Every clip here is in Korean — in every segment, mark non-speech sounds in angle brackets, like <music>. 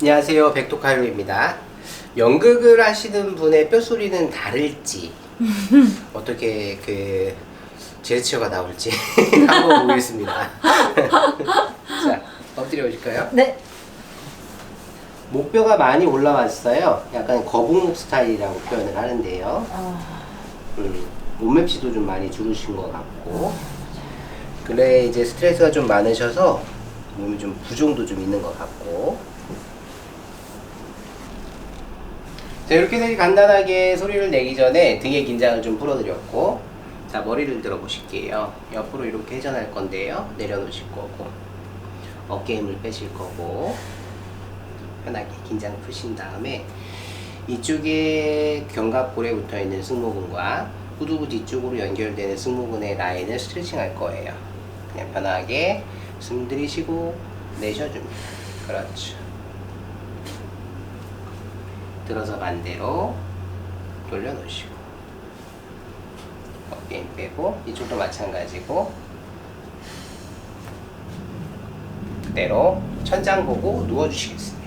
안녕하세요. 백독하루입니다. 연극을 하시는 분의 뼈소리는 다를지 <laughs> 어떻게 그 제스처가 나올지 <laughs> 한번 보겠습니다. <laughs> 자 엎드려 보실까요? 네. 목뼈가 많이 올라왔어요. 약간 거북목 스타일이라고 표현을 하는데요. 아, 음, 몸맵시도 좀 많이 줄으신 것 같고 근래 이제 스트레스가 좀 많으셔서 몸이 좀 부종도 좀 있는 것 같고. 자 이렇게 되게 간단하게 소리를 내기 전에 등의 긴장을 좀 풀어드렸고 자 머리를 들어 보실게요. 옆으로 이렇게 회전할 건데요. 내려놓으실 거고 어깨 힘을 빼실 거고 편하게 긴장 푸신 다음에 이쪽에 견갑골에 붙어 있는 승모근과 후두부 뒤쪽으로 연결되는 승모근의 라인을 스트레칭 할 거예요. 그냥 편하게 숨 들이쉬고 내쉬어줍니다. 그렇죠. 들어서 반대로 돌려놓으시고 어깨 힘 빼고 이쪽도 마찬가지고 그대로 천장 보고 누워주시겠습니다.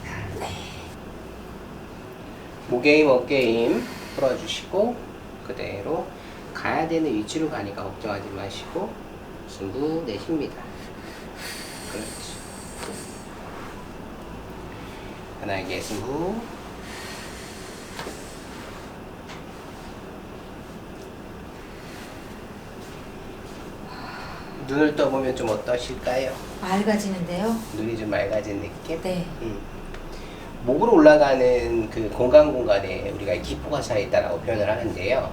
목에 힘, 어깨 힘 풀어주시고 그대로 가야 되는 위치로 가니까 걱정하지 마시고 승부 내쉽니다. 그렇지. 편하게 승부. 눈을 떠보면 좀 어떠실까요? 맑아지는데요. 눈이 좀 맑아진 느낌? 네. 음. 목으로 올라가는 그 공간 공간에 우리가 기포가 차 있다라고 표현을 하는데요.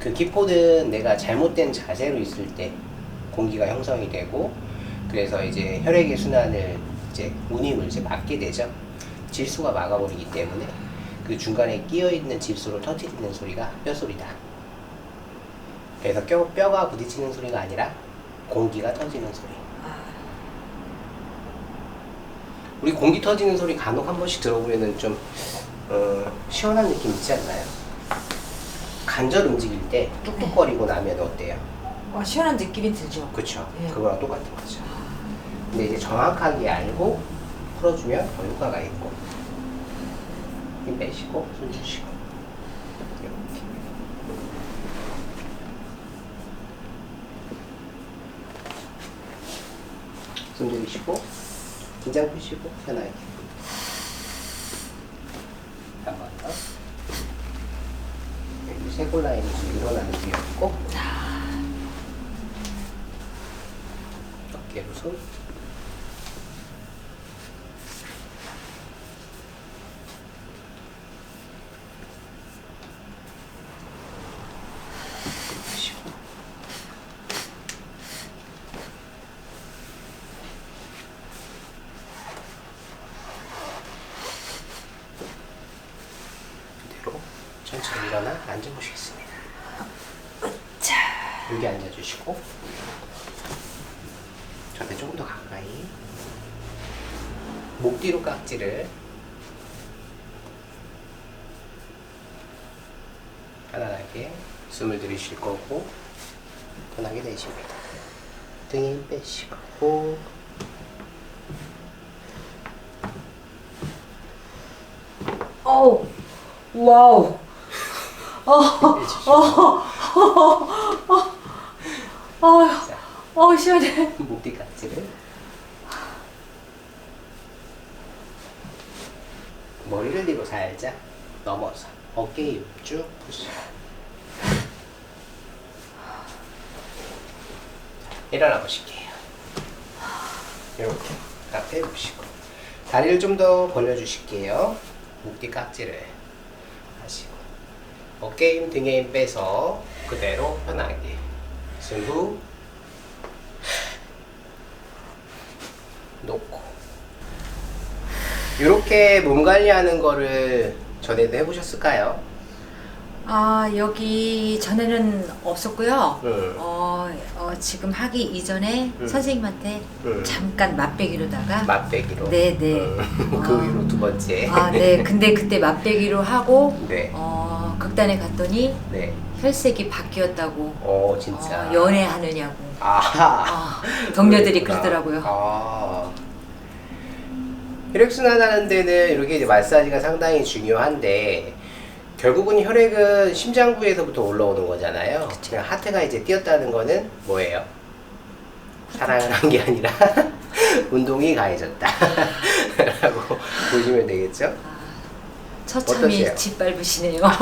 그 기포는 내가 잘못된 자세로 있을 때 공기가 형성이 되고 그래서 이제 혈액의 순환을 이제 운임을 이제 막게 되죠. 질소가 막아버리기 때문에 그 중간에 끼어 있는 질소를 터뜨리는 소리가 뼈 소리다. 그래서 뼈, 뼈가 부딪히는 소리가 아니라 공기가 터지는 소리. 아, 우리 공기 터지는 소리 간혹 한 번씩 들어보면은 좀 어, 시원한 느낌 있지 않나요? 관절 움직일 때 뚝뚝거리고 나면 어때요? 와, 시원한 느낌이 들죠. 그쵸? 예. 그거랑 똑같은 거죠. 근데 이제 정확하게 알고 풀어주면 더 효과가 있고 힘 빼시고 손 주시고 이렇게 손 들이쉬고 긴장 푸시고 편하게 한번 더. 여기 쇄골 라인이 좀 일어나는 게 없고 어 쉬고 그대로 천천히 일어나 앉아보시겠습니다. 자, 여기 앉아주시고 저한테 조금 더 가까이. 목 뒤로 깍지를. 편안하게 숨을 들이쉴 거고 편하게 내쉽니다. 등에 힘 빼시고. 어우, 와우. 어, <laughs> 빼주시고. <laughs> 어휴, 자, 어우, 시원해. 목뒤 깍지를. 머리를 뒤로 살짝 넘어서. 어깨 힘쭉 푸시고 일어나 보실게요. 이렇게 딱 빼보시고. 다리를 좀 더 벌려주실게요. 목뒤 깍지를 하시고. 어깨 힘, 등에 힘 빼서 그대로 편하게. 승부 놓고 이렇게 몸 관리하는 거를 전에도 해보셨을까요? 아, 여기 전에는 없었고요. 응. 어, 어, 지금 하기 이전에 응. 선생님한테 응. 잠깐 맛배기로다가 맛배기로. 네, 네. 음, <laughs> 그 아. 위로 두 번째. 아, 네. 근데 그때 맛배기로 하고 네. 어, 극단에 갔더니 네. 혈색이 바뀌었다고 어 진짜. 어, 연애하느냐고 아, 아, 동료들이. 그러더라고요. 아. 혈액순환 하는 데는 이렇게 이제 마사지가 상당히 중요한데 결국은 혈액은 심장부에서부터 올라오는 거잖아요. 그냥 하트가 이제 뛰었다는 거는 뭐예요? 사랑을 한 게 아니라 <laughs> 운동이 가해졌다. <laughs> 라고 보시면 되겠죠? 처참히 어떠세요? 짓밟으시네요. <laughs>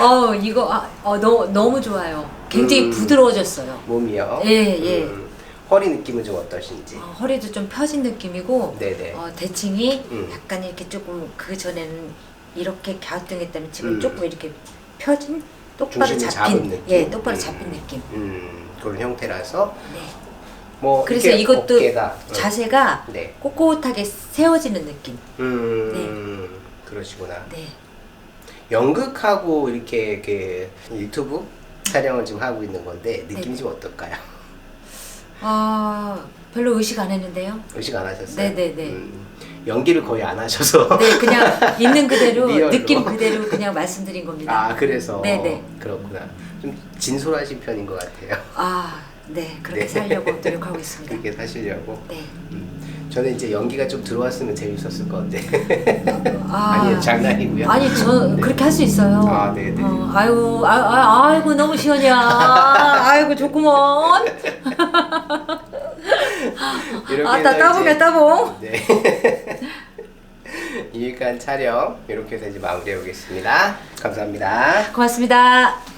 어 이거 아, 어, 너무 너무 좋아요. 굉장히 음. 부드러워졌어요. 몸이요. 예, 예. 음, 허리 느낌은 좀 어떠신지. 어, 허리도 좀 펴진 느낌이고 네네. 어, 대칭이 음. 약간 이렇게 조금 그 전에는 이렇게 갸우뚱했다면 지금 음. 조금 이렇게 펴진 똑바로 중심을 잡힌 잡은 느낌. 예 똑바로 음. 잡힌 느낌. 음, 그런 형태라서 네. 뭐 그래서 이렇게 이것도 어깨가, 음, 자세가 네. 꼿꼿하게 세워지는 느낌. 음, 그러시구나. 네. 연극하고 이렇게 그 유튜브 촬영을 지금 하고 있는 건데 느낌이 좀 어떨까요? 아 별로 의식 안 했는데요. 의식 안 하셨어요? 네네네. 음, 연기를 거의 안 하셔서. <laughs> 네, 그냥 있는 그대로 <laughs> 리얼로. 느낌 그대로 그냥 말씀드린 겁니다. 아 그래서 네네. 그렇구나. 좀 진솔하신 편인 것 같아요. 아, 네 그렇게 네. 살려고 노력하고 <laughs> 있습니다. 그렇게 사시려고. 네. 저는 이제 연기가 좀 들어왔으면 재밌었을 건데. 아, <laughs> 아니요 장난이고요. 아니 저 네. 그렇게 할 수 있어요. 아, 네네. 어, 아이고, 아, 아, 아이고 너무 시원이야. 아이고 좋구먼. <laughs> 이렇게 아따 해서 따봉이야 이제- 따봉. 네. <laughs> 유익한 촬영 이렇게 해서 이제 마무리해 보겠습니다. 감사합니다. 고맙습니다.